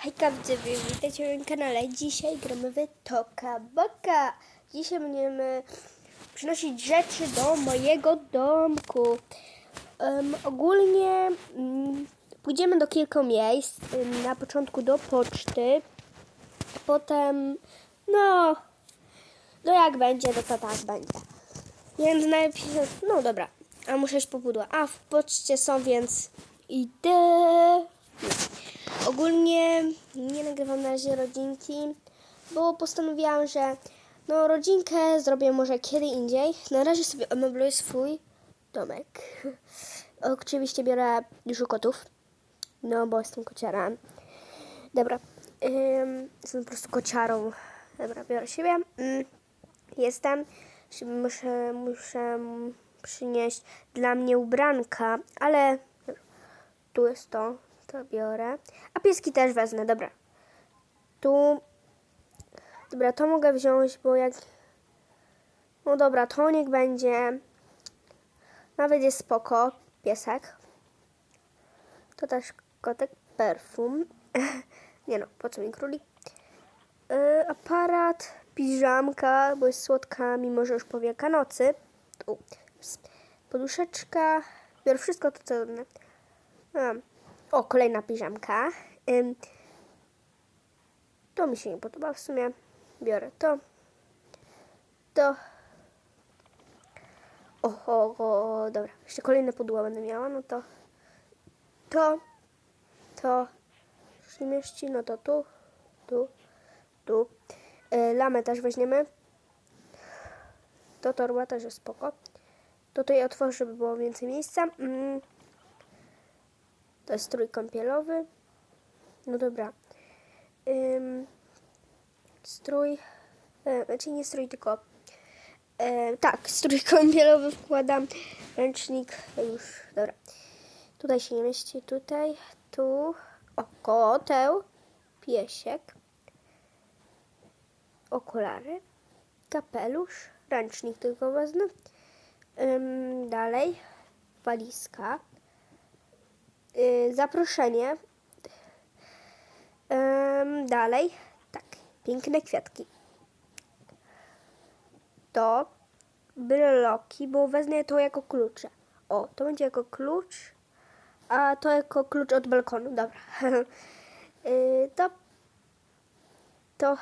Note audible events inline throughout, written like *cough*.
Hejka widzowie, witajcie na moim kanale. Dzisiaj gramy w Toka Boka. Dzisiaj będziemy przynosić rzeczy do mojego domku. Em, ogólnie mm, pójdziemy do kilku miejsc. Ym, na początku do poczty. Potem, no, no jak będzie, no to tak będzie. Więc najpierw, no dobra, a muszę iść po. A w poczcie są, więc idę. Ogólnie nie nagrywam na razie rodzinki, bo postanowiłam, że no rodzinkę zrobię może kiedy indziej. Na razie sobie omebluję swój domek. *laughs* Oczywiście biorę dużo kotów, no bo jestem kociarem. Dobra, ym, jestem po prostu kociarą. Dobra, biorę siebie. Mm, jestem. Muszę, muszę przynieść dla mnie ubranka, ale tu jest to, to biorę. A pieski też wezmę, dobra. Tu, dobra, to mogę wziąć, bo jak, no dobra, to niech będzie, nawet jest spoko, piesek. To też kotek, perfum. *laughs* Nie no, po co mi królik? Yy, aparat, piżamka, bo jest słodka, mimo że już po Wielkanocy. Tu, ps, poduszeczka, biorę wszystko to, co Um, o, kolejna piżamka. To mi się nie podoba w sumie. Biorę to. To. O, o, dobra. Jeszcze kolejne pudła będę miała, no to. To. To. Już mieści, no to tu. Tu. Tu. Y, lamę też weźmiemy. To torba też jest spoko. Tutaj otworzę, żeby było więcej miejsca. Mm. To jest strój kąpielowy. No dobra. Ym, strój. E, znaczy nie strój, tylko. E, tak, *laughs* strój kąpielowy wkładam. Ręcznik. Już, dobra. Tutaj się nie mieści. Tutaj. Tu. O, koteł. Piesiek. Okulary. Kapelusz. Ręcznik tylko wezmę. Ym, dalej. Walizka y, zaproszenie. Dalej, tak, piękne kwiatki. To bryloki, bo wezmę to jako klucze. O, to będzie jako klucz, a to jako klucz od balkonu, dobra. *laughs* y, to, to,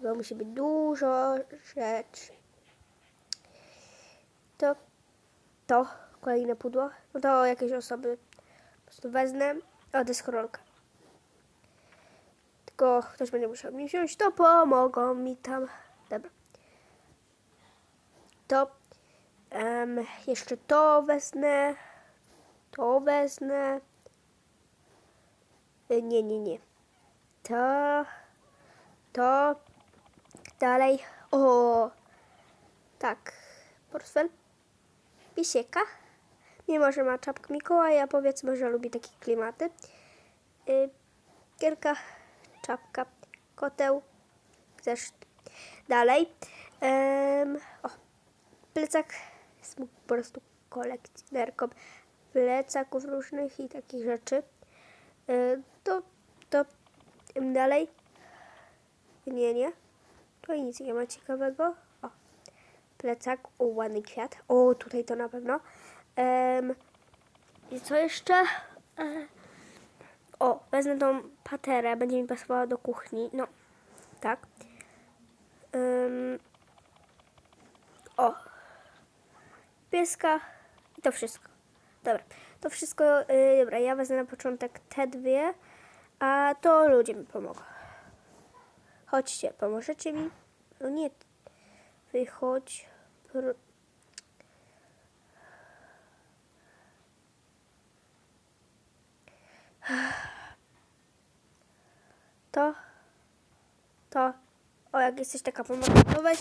bo musi być dużo rzeczy. To, to, kolejne pudło, no to jakieś osoby po prostu wezmę. O, deskorolka. Tylko ktoś będzie musiał mi wziąć, to pomogą mi tam. Dobra. To em, jeszcze to wezmę. To wezmę. Y, Nie, nie, nie. To. To. Dalej. O. Tak. Portfel. Pisieka. Mimo, że ma czapkę Mikołaja, powiedzmy, że lubi takie klimaty. Yy, gierka, czapka, koteł, zeszyt. Dalej. Ym, o, plecak jest po prostu kolekcjonerką plecaków różnych i takich rzeczy. Yy, to, to, dalej. Nie, nie. To nic nie ma ciekawego. O, plecak, o, ładny kwiat. O, tutaj to na pewno. Em, I co jeszcze? E, o, wezmę tą paterę, będzie mi pasowała do kuchni. No, tak. Em, o, pieska i to wszystko. Dobra, to wszystko, y, dobra, ja wezmę na początek te dwie, a to ludzie mi pomogą. Chodźcie, pomożecie mi? No nie, wychodź. To, to, o jak jesteś taka pomocna, to weź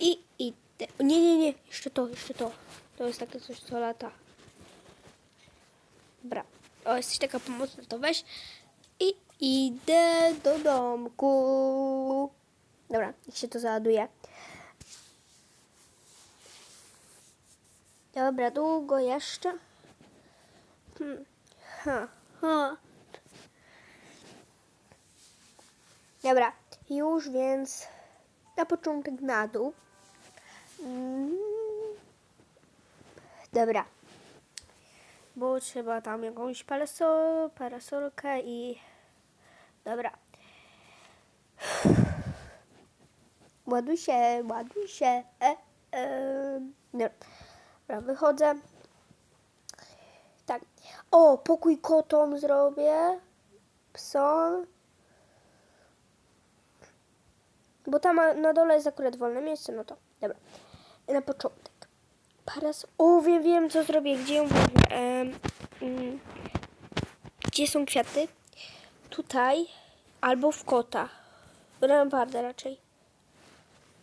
i idę. Nie, nie, nie, jeszcze to, jeszcze to. To jest takie coś, co lata. Dobra, o jesteś taka pomocna, to weź i idę do domku. Dobra, niech się to załaduje. Dobra, długo jeszcze. Hmm. Ha, ha. Dobra, już więc na początek na dół. Mm. Dobra. Bo trzeba tam jakąś parasol, parasolkę i... Dobra. Ładuj się, ładuj się. E, e. Dobra, wychodzę. O, pokój kotom zrobię. Psom. Bo tam na- dole jest akurat wolne miejsce, no to dobra. Na początek. Paras. O, wiem, wiem, co zrobię. Gdzie ją? Em, mm, gdzie są kwiaty? Tutaj. Albo w kota. Rampardę raczej.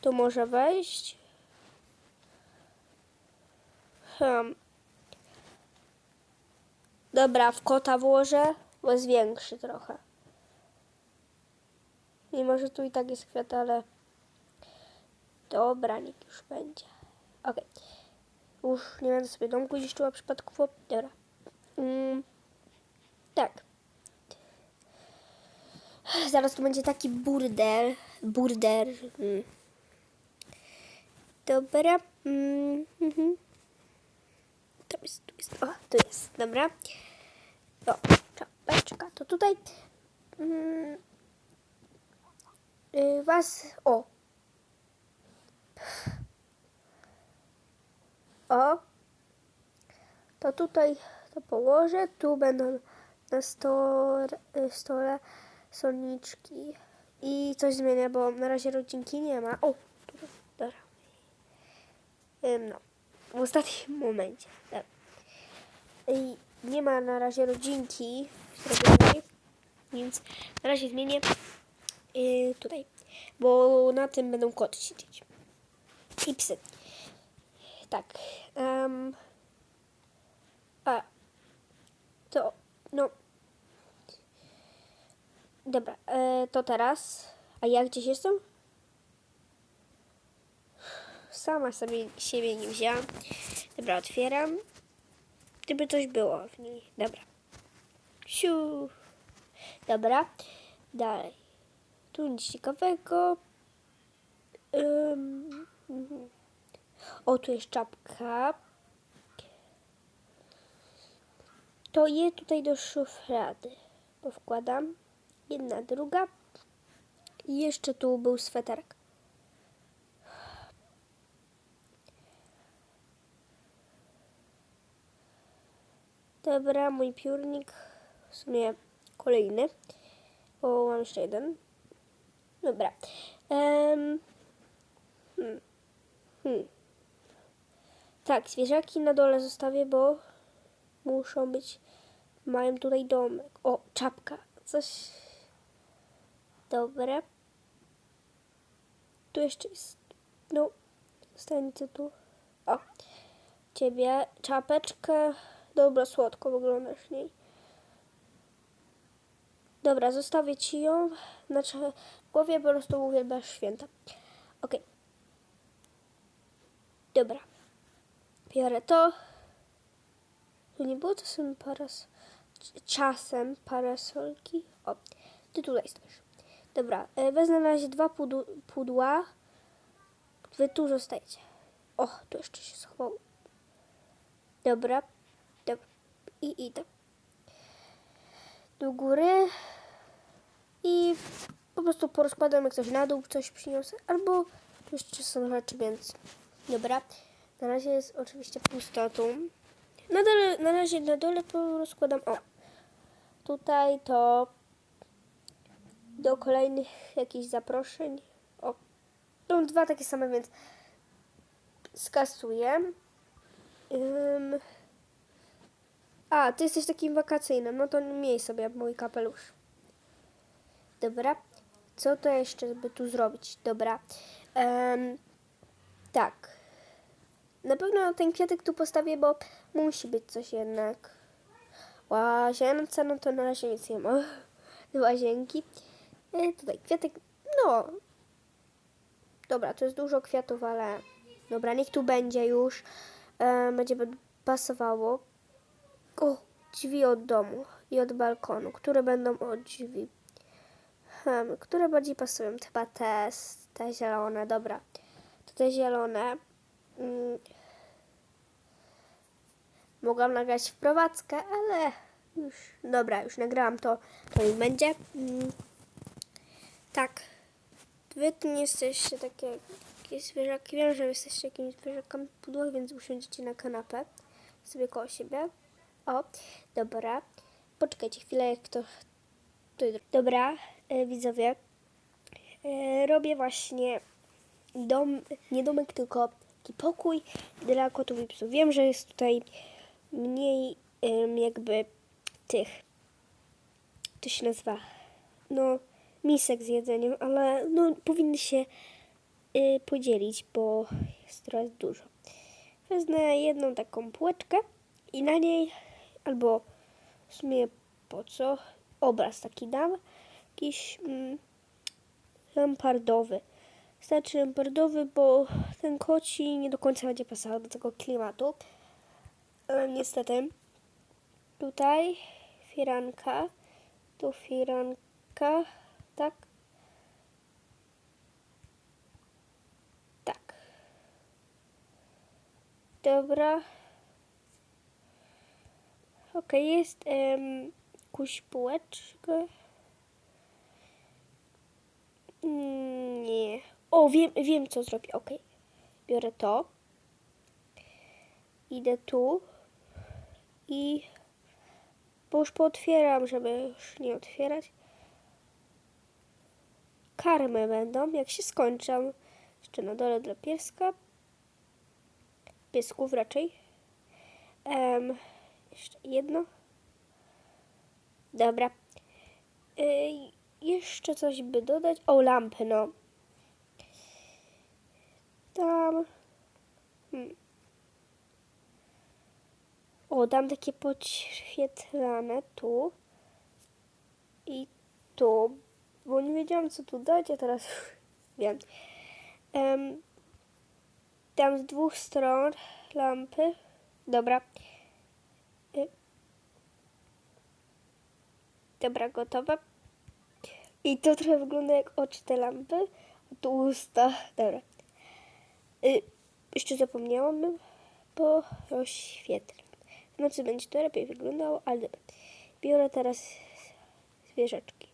To może wejść. Hmm. Dobra, w kota włożę, bo jest większy trochę. Mimo, że tu i tak jest kwiat, ale... Dobra, niech już będzie. Okej. Już nie będę sobie domku zniszczyła przypadkowo. Dobra. Mm, tak. Zaraz tu będzie taki burdel. Burder. Mm. Dobra. Mm, mhm. To jest, tu jest. O, tu jest. Dobra. O, czapeczka. To tutaj. Mm, y, was. O. O. To tutaj to położę. Tu będą na stole, stole soniczki. I coś zmienię, bo na razie rodzinki nie ma. O. Dobra. Ym, no. W ostatnim momencie. Dobra. I nie ma na razie rodzinki zrobionej, więc na razie zmienię yy, tutaj, bo na tym będą koty siedzieć. I psy. Tak. em, a. To, no. Dobra, e, to teraz. A ja gdzieś jestem? Sama sobie siebie nie wzięłam. Dobra, otwieram. Gdyby coś było w niej. Dobra. Siu. Dobra. Dalej. Tu nic ciekawego. Mhm. O, tu jest czapka. To je tutaj do szuflady. Bo wkładam. Jedna, druga. I jeszcze tu był sweterek. Dobra, mój piórnik. W sumie kolejny. O, mam jeszcze jeden. Dobra. Em, hmm. Hmm. Tak, zwierzaki na dole zostawię, bo muszą być. Mają tutaj domek. O, czapka. Coś. Dobra. Tu jeszcze jest. No, stańcie tu. O, ciebie. Czapeczkę. Dobra, słodko wyglądasz niej. Dobra, zostawię ci ją. Znaczy, w głowie po prostu uwielbiasz święta. Okej. Dobra. Biorę to. Tu nie było czasem paras... Czasem parasolki. O, ty tutaj stoisz. Dobra, e, wezmę na razie dwa pudła. Wy tu zostajecie. O, tu jeszcze się schował. Dobra. I idę. Do góry. I po prostu porozkładam jak coś na dół, coś przyniosę. Albo jeszcze są rzeczy, więc dobra. Na razie jest oczywiście pusto tu. Na, dole, na razie na dole porozkładam. O. Tutaj to do kolejnych jakichś zaproszeń. O. Są dwa takie same, więc skasuję. A, ty jesteś takim wakacyjnym, no to miej sobie mój kapelusz. Dobra. Co to jeszcze by tu zrobić? Dobra. Em, tak. Na pewno ten kwiatek tu postawię, bo musi być coś jednak. Łazience, no to na razie nic nie ma. *laughs* Łazienki. E, tutaj kwiatek, no. Dobra, to jest dużo kwiatów, ale dobra, niech tu będzie już. E, będzie pasowało. O, drzwi od domu i od balkonu, które będą od drzwi. Hmm, które bardziej pasują? Chyba te, te zielone, dobra. To te zielone. Mm. Mogłam nagrać wprowadzkę, ale już, dobra, już nagrałam to, to niech będzie. Mm. Tak. Wy tu nie jesteście takie jakieś zwierzaki. Wiem, że jesteście jakimiś zwierzakami pudłowych, więc usiądziecie na kanapę sobie koło siebie. O, dobra. Poczekajcie chwilę, jak to... Dobra, e, widzowie. E, robię właśnie dom, nie domek, tylko taki pokój dla kotów i psów. Wiem, że jest tutaj mniej jakby tych, to się nazywa, no misek z jedzeniem, ale no powinny się y, podzielić, bo jest trochę dużo. Wezmę jedną taką półeczkę i na niej, albo w sumie po co, obraz taki dam, jakiś mm, lampardowy. Znaczy lampardowy, bo ten koci nie do końca będzie pasował do tego klimatu. E, niestety. Tutaj firanka, tu firanka, tak. Tak. Dobra. Okej, jest um, kuś półeczka. Mm, Nie. O, wiem, wiem co zrobię. Okej. Biorę to. Idę tu. I... Bo już pootwieram, żeby już nie otwierać. Karmy będą, jak się skończą. Jeszcze na dole dla pieska. Piesków raczej. Em, jeszcze jedno. Dobra. Ej, jeszcze coś by dodać. O, lampy, no. Tam. Hmm. O, dam takie podświetlane tu. I tu. Bo nie wiedziałam, co tu dać, a teraz *laughs* wiem. Em, dam z dwóch stron lampy. Dobra. Dobra, gotowe. I to trochę wygląda jak oczy te lampy. A tu usta. Dobra. Y, jeszcze zapomniałam, bo rozświetlam. W nocy będzie to lepiej wyglądało, ale biorę teraz zwierzeczki.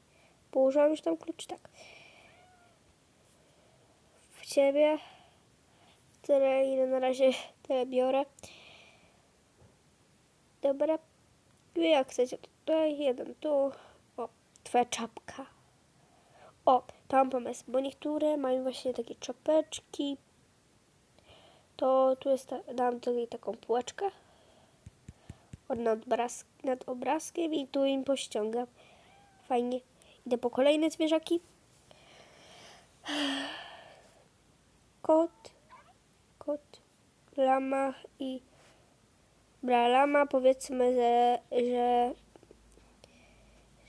Położyłam już tam klucz, tak. W ciebie. Tyle, ile na razie tyle biorę. Dobra. Wy jak chcecie tutaj, jeden tu. O, twoja czapka. O, to mam pomysł, bo niektóre mają właśnie takie czapeczki. To tu jest, dam tutaj taką półeczkę nad, obraz, nad obrazkiem i tu im pościągam. Fajnie. Idę po kolejne zwierzaki. Kot, kot, lama i Bra, lama powiedzmy, że, że,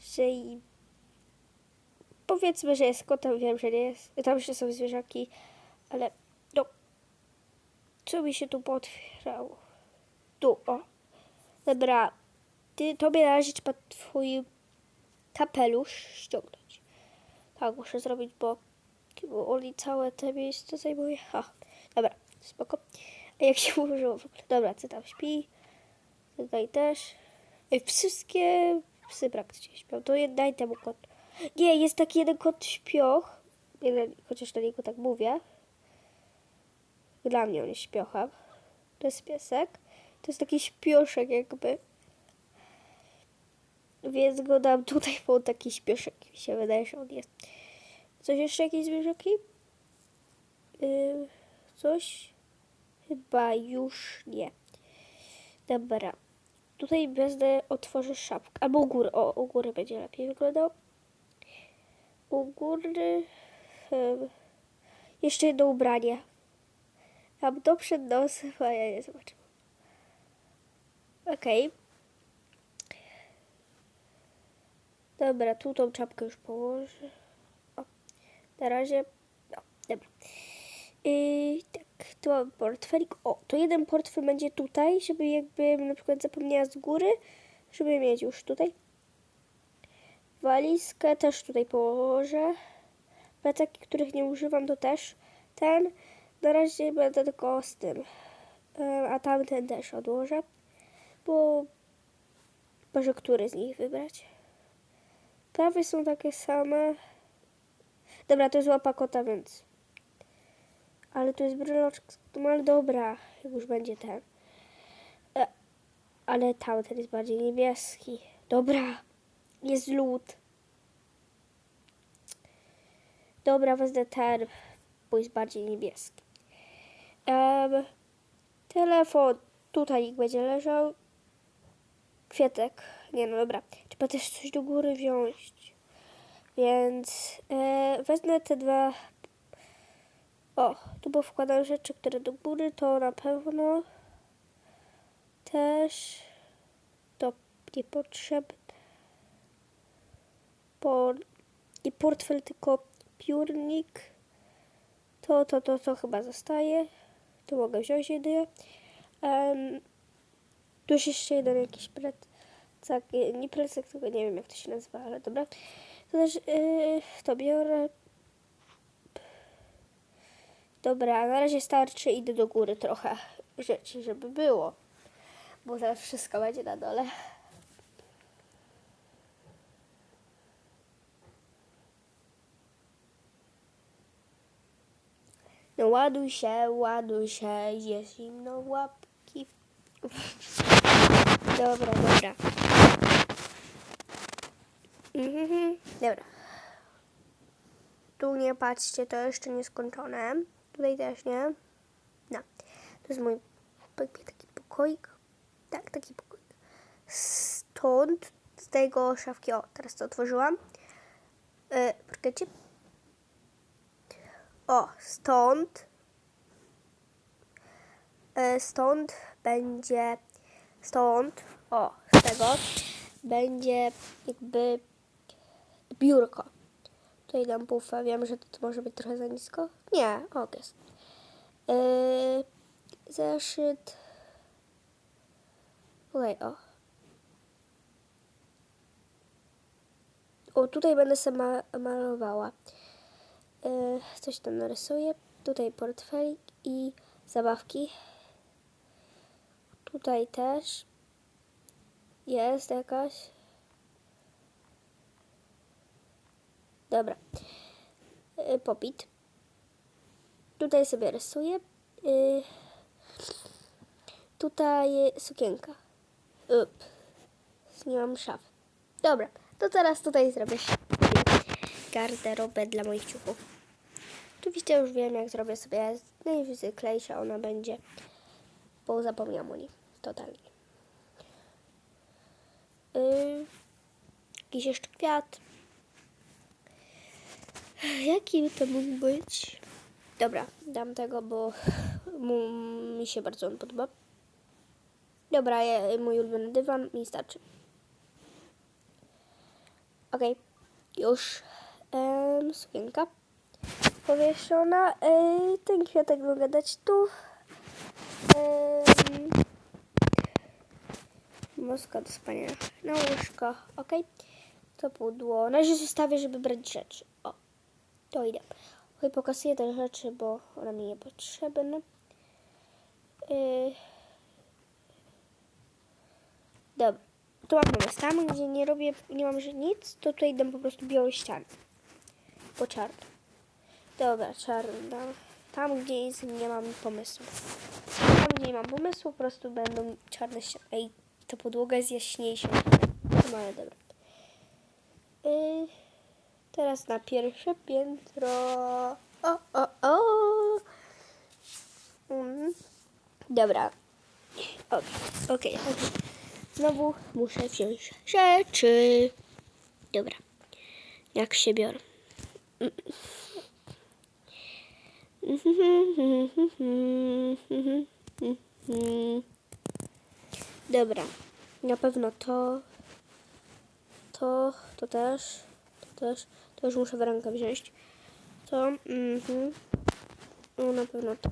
że i powiedzmy, że jest kotem, wiem, że nie jest. Tam jeszcze są zwierzaki, ale no, co mi się tu potwierało? Tu, o. Dobra, ty, tobie należy trzeba twój kapelusz ściągnąć. Tak, muszę zrobić, bo, bo oni całe te miejsce zajmuje. Ha, dobra, spoko. A jak się ułożyło w ogóle? Dobra, ty tam śpi. Tutaj też. Ej, wszystkie psy praktycznie śpią. To daj temu kot. Nie, jest taki jeden kot śpioch. Jeden, chociaż na niego tak mówię. Dla mnie on jest śpiochem. To jest piesek. To jest taki śpioszek jakby. Więc go dam tutaj, bo taki śpioszek mi się wydaje, że on jest. Coś jeszcze, jakieś zwierzaki? Yy, coś? Chyba już nie. Dobra. Tutaj będę otworzę szapkę. Albo u góry. O, u góry będzie lepiej wyglądał. U góry... em, jeszcze jedno ubranie. Mam to przed nosem, a ja nie zobaczę. Okej. Dobra, tu tą czapkę już położę. O, na razie... No, dobra. Yy, tak, mam portfelik. O, to jeden portfel będzie tutaj, żeby jakby na przykład zapomniała z góry, żeby mieć już tutaj. Walizkę też tutaj położę. Plecaki, których nie używam, to też ten. Na razie będę tylko z tym. A tamten też odłożę. Bo może który z nich wybrać? Prawie są takie same. Dobra, to jest łapa kota, więc. Ale tu jest bryloczek. No ale dobra, już będzie ten. E, ale tamten jest bardziej niebieski. Dobra, jest lód. Dobra, wezmę ten, bo jest bardziej niebieski. Telefon tutaj będzie leżał. Kwiatek. Nie no dobra. Trzeba też coś do góry wziąć. Więc e, wezmę te dwa. O, tu bo wkładam rzeczy, które do góry, to na pewno też to niepotrzebne. Por, I portfel, tylko piórnik. To, to, to, to chyba zostaje. To mogę wziąć jedynie. Um, tu jest jeszcze jeden jakiś plecak. Nie- plecak, tylko nie wiem jak to się nazywa, ale dobra. To też yy, to biorę. Dobra, na razie starczy. Idę do góry trochę rzeczy, żeby było. Bo zaraz wszystko będzie na dole. No ładuj się, ładuj się, jest zimno łapki. Dobra, dobra. Mhm, dobra. Tu nie patrzcie, to jeszcze nie skończone. Tutaj też nie. No. To jest mój taki pokoik. Tak, taki pokoik. Stąd, z tego szafki, o, teraz to otworzyłam. Yy, poczekajcie. O, stąd. e, Stąd będzie. Stąd. O, z tego będzie jakby biurko. Tutaj dam pufę. Wiem, że to może być trochę za nisko. Nie, ok. Yy, zeszyt. Tutaj, o. O, tutaj będę sobie ma- malowała. Yy, coś tam narysuję. Tutaj portfelik i zabawki. Tutaj też jest jakaś. Dobra. Yy, popit. Tutaj sobie rysuję. Yy, tutaj sukienka. Up. Nie mam szafy. Dobra, to teraz tutaj zrobię garderobę dla moich ciuchów. Oczywiście już wiem, jak zrobię sobie najzwyklejsza ona będzie, bo zapomniałam o niej totalnie. Yy, jakiś jeszcze kwiat. Jaki to mógł być? Dobra, dam tego, bo mu, mi się bardzo on podoba. Dobra, ja, mój ulubiony dywan mi starczy. Okej, już em, sukienka powieszona. Ej, ten kwiatek mogę dać tu. Em, Moska do spania na łóżko. Ok. To pudło. Na razie zostawię, żeby brać rzeczy. To idę. Oj, pokazuję te rzeczy, bo one mi niepotrzebne. Yy. Dobra. Tu mam pomysł. Tam, gdzie nie robię, nie mam nic, to tutaj dam po prostu białe ściany. Po czarno. Dobra, czarna. Tam, gdzie jest, nie mam pomysłu. Tam, gdzie nie mam pomysłu, po prostu będą czarne ściany. Ej, ta podłoga jest jaśniejsza. No ale dobra. Yy, teraz na pierwsze piętro. O, o, o. Mm. Dobra. Okej, okej, okej. Znowu muszę wziąć rzeczy. Dobra. Jak się biorę? Dobra. Na pewno to. To, to też. To też. To już muszę w rękę wziąć. To, mhm. Mm no na pewno to.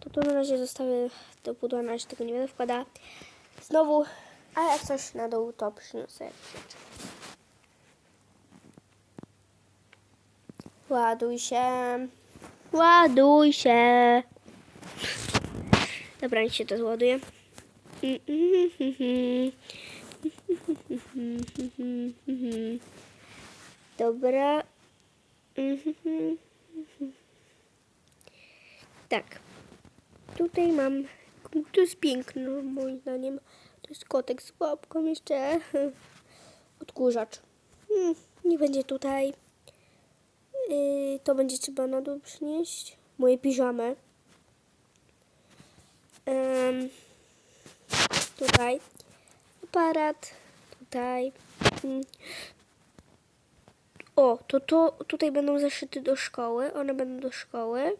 To tu na razie zostawię do pudła, na razie tego nie będę wkładała. Znowu, ale jak coś na dół, to przyniosę. Ładuj się. Ładuj się. Dobra, nic się to zładuje. Mm-hmm. Dobra. Tak. Tutaj mam. To jest piękny, moim zdaniem. To jest kotek z łapką jeszcze. Odkurzacz. Hmm, nie będzie tutaj. Yy, to będzie trzeba na dół przynieść. Moje piżamy. Tutaj. Aparat. Tutaj. O, to, to tutaj będą zeszyty do szkoły. One będą do szkoły.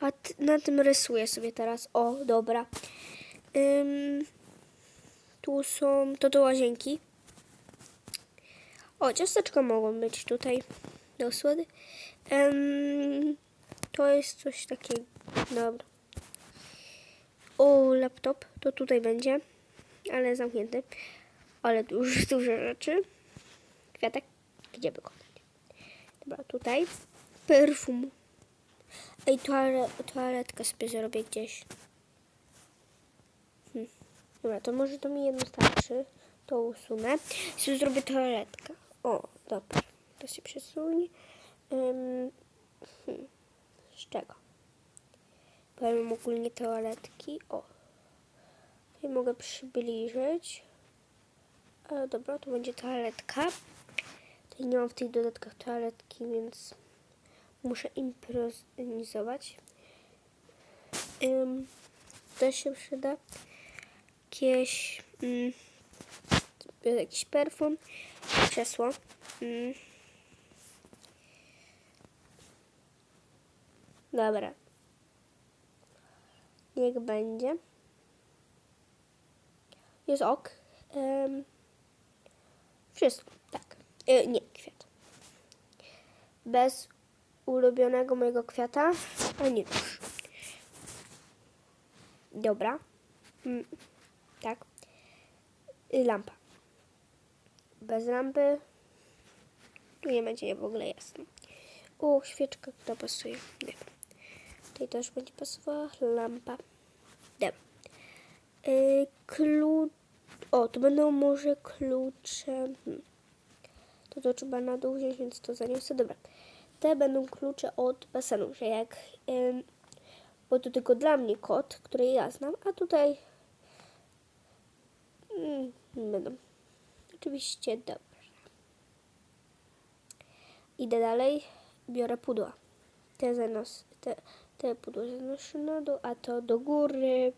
A na tym rysuję sobie teraz. O, dobra. Ym, tu są, to do łazienki. O, ciasteczka mogą być tutaj do słody. To jest coś takiego. Dobra. O, laptop. To tutaj będzie. Ale zamknięty. Ale już *laughs* duże rzeczy. Kwiatek. Gdzie dać? Dobra, tutaj. Perfum. Ej, toale, toaletkę sobie zrobię gdzieś. Hm. Dobra, to może to mi jedno starczy. To usunę. Sobie zrobię toaletkę. O, dobra. To się przesunie. Hmm. Z czego? Powiem ogólnie toaletki. O. Tutaj mogę przybliżyć. Ale dobra, to będzie toaletka. Tutaj nie mam w tych dodatkach toaletki, więc muszę improwizować. Ym, to się przyda. Jakieś, mm, jakiś perfum, krzesło. Mm. Dobra. Niech będzie. Jest ok. Ym, wszystko, Y, nie, kwiat. Bez ulubionego mojego kwiata, a nie już. Dobra. Mm, tak. Y, lampa. Bez lampy tu nie będzie w ogóle jasno. O, świeczka, która pasuje. Nie. Tutaj też będzie pasowała lampa. Dobra. Y, klu... O, to będą może klucze. Hmm. To to trzeba na dół wziąć, więc to zaniosę. Dobra. Te będą klucze od basenu, że jak... Ym, bo to tylko dla mnie kod, który ja znam, a tutaj... Mm, będą. Oczywiście dobrze. Idę dalej. Biorę pudła. Te zanos... Te, te pudło zanoszę na dół, a to do góry.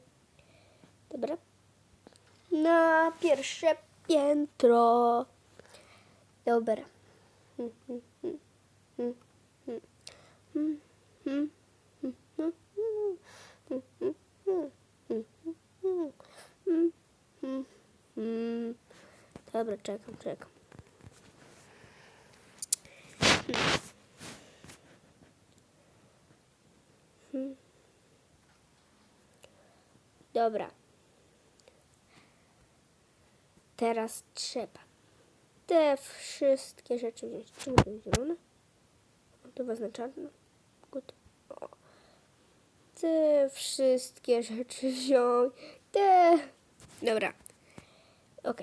Dobra. Na pierwsze piętro. Dobra. Dobra, czekam, czekam. Dobra. Teraz trzeba te wszystkie rzeczy wziąć. Czemu to jest zielone? To wezmę czarno. Good. O. Te wszystkie rzeczy wziąć. Te. Dobra. Ok.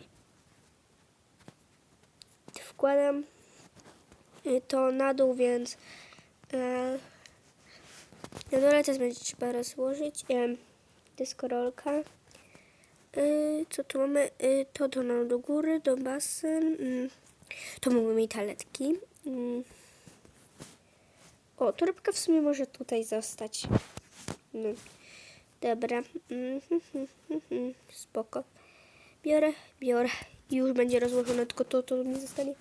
Wkładam y, to na dół, więc e, na dole też będzie trzeba rozłożyć e, deskorolka. Y, co tu mamy? Y, to no, do góry, do basen. Mm, to mogą mieć taletki. Mm. O, torebka w sumie może tutaj zostać. No. Dobra. Spoko. Biorę, biorę. Już będzie rozłożone, tylko to, to mi zostanie.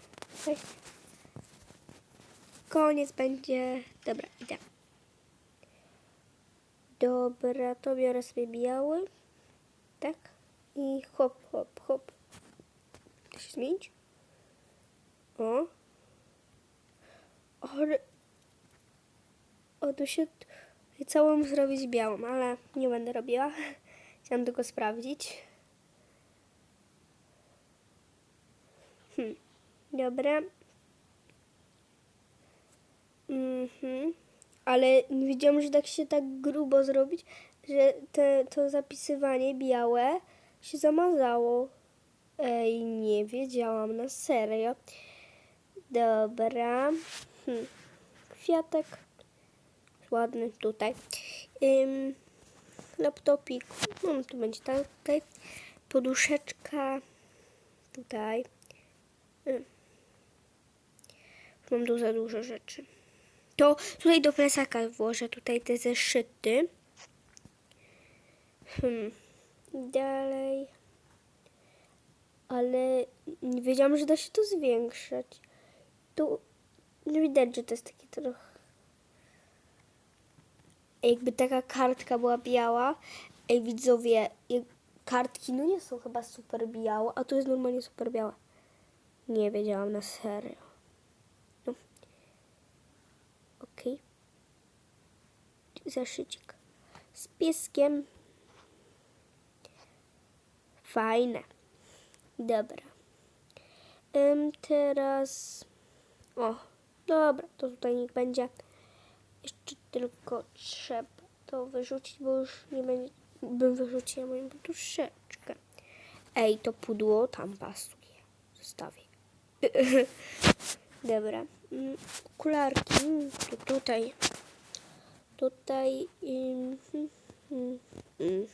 Koniec będzie. Dobra, idę. Dobra, to biorę sobie biały. Tak. I hop, hop, hop. To się zmienić? O. O, o tu się całą zrobić białą, ale nie będę robiła. *laughs* Chciałam tylko sprawdzić. Hmm. Dobra. Mhm. Ale nie wiedziałam, że tak się tak grubo zrobić, że te, to zapisywanie białe się zamazało. Ej, nie wiedziałam, na serio. Dobra. Hm. Kwiatek. Ładny tutaj. Ym, laptopik. No, tu będzie tak, tutaj. Poduszeczka. Tutaj. Ym. Mam tu za dużo rzeczy. To tutaj do plecaka włożę tutaj te zeszyty. Hmm. Dalej. Ale nie wiedziałam, że da się to zwiększać. Tu widać, że to jest takie trochę. Jakby taka kartka była biała. Ej, widzowie, kartki no nie są chyba super białe, a tu jest normalnie super białe. Nie wiedziałam na serio. No. Okej. Zaszycik. Z pieskiem. Fajne. Dobra. Teraz. O, dobra, to tutaj niech będzie. Jeszcze tylko trzeba to wyrzucić, bo już nie będzie. Bym wyrzuciła moją poduszeczkę. Ej, to pudło tam pasuje. Zostawię. *laughs* Dobra. Mm, Okularki. Mm, To tutaj. Tutaj. ym, mm, mm, mm.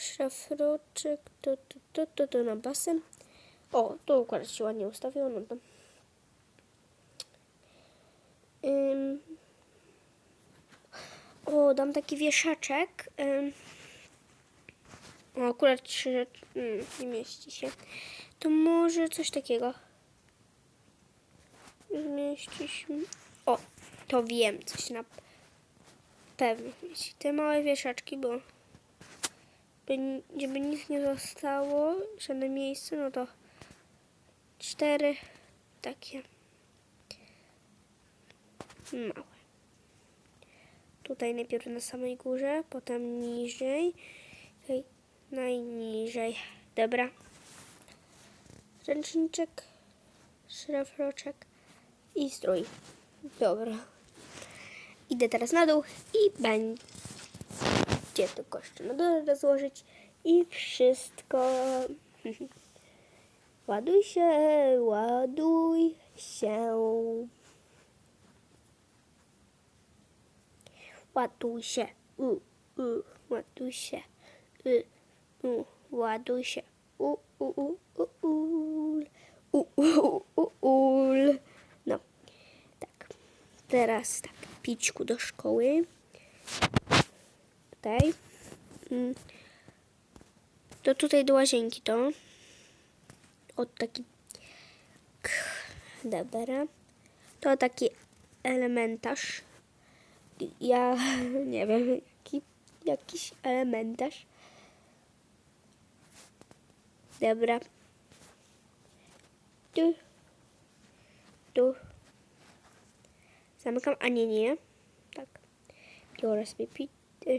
Szafroczek. To, to, to, to, to na basen. O, to akurat się ładnie ustawiło. No to. Ym. O, dam taki wieszaczek. Ym. O, akurat trzy rzeczy. Mm, nie mieści się. To może coś takiego. Zmieści się. O, to wiem, coś na pewno. Te małe wieszaczki, bo by, żeby nic nie zostało, żadne miejsce, no to cztery takie małe. Tutaj najpierw na samej górze, potem niżej, tutaj najniżej. Dobra. Ręczniczek, szrafroczek i strój. Dobra. Idę teraz na dół i będzie tylko jeszcze na dole rozłożyć i wszystko. *laughs* Ładuj się, ładuj się. Ładuj się, u, u, ładuj się, y, u, ładuj się, u, u, u, u, ul, u, u. No, tak. Teraz tak, pićku do szkoły. Tutaj. Mm. To tutaj do łazienki to. Od taki. Dobra. To taki elementarz. Ja *laughs* nie wiem, jaki, jakiś elementarz. Dobra. Tu. Tu. Zamykam, a nie, nie. Tak. Biorę sobie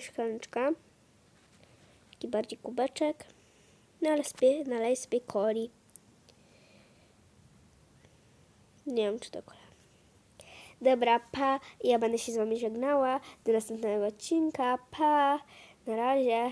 szklaneczka. Taki bardziej kubeczek. Nalej sobie, nalej sobie coli. Nie wiem, czy to kola. Dobra, pa. Ja będę się z wami żegnała. Do następnego odcinka. Pa. Na razie.